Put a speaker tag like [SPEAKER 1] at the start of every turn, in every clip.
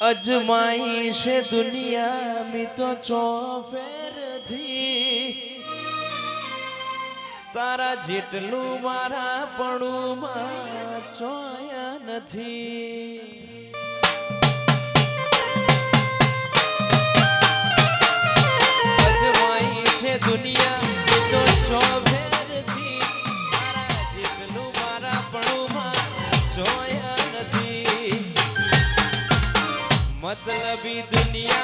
[SPEAKER 1] અજમાઈ છે દુનિયા મી તો ચોફેરથી તારા જેટલું મારા પડું ચોયા નથી. मतलबी दुनिया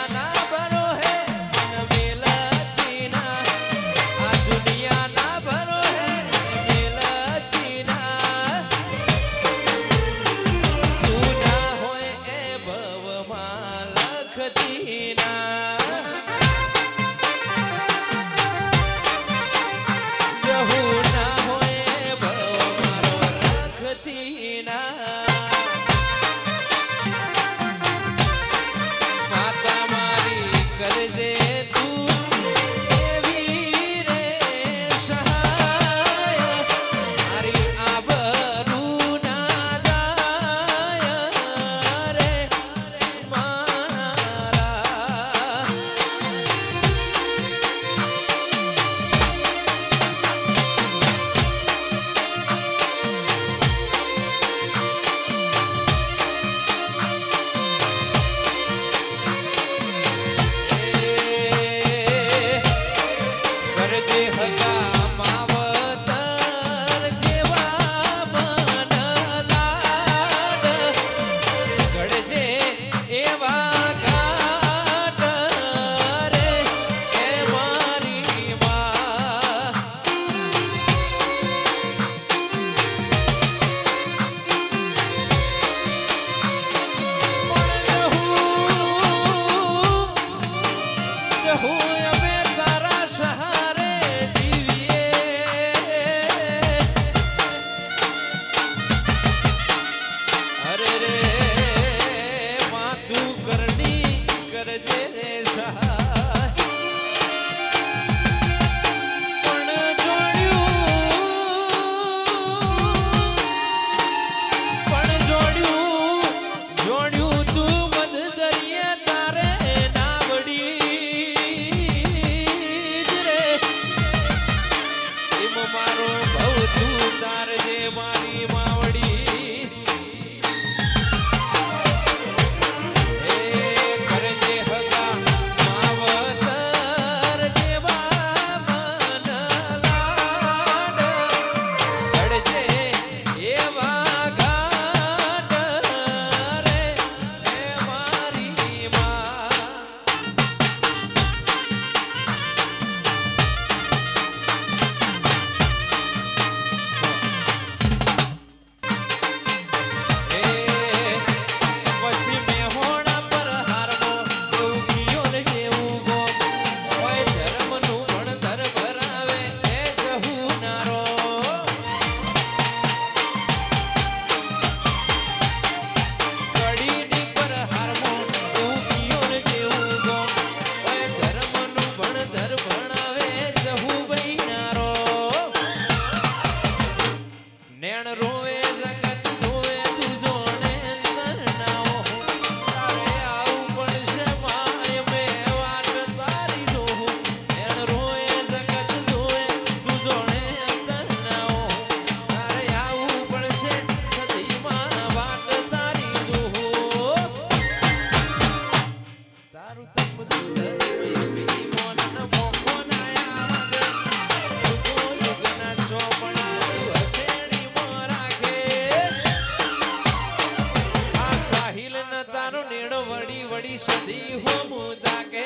[SPEAKER 1] નેણો વડી વડી સુધી હું મુદા કે.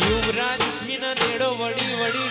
[SPEAKER 1] યુવરાજ સિંહ નેડો વડી વડી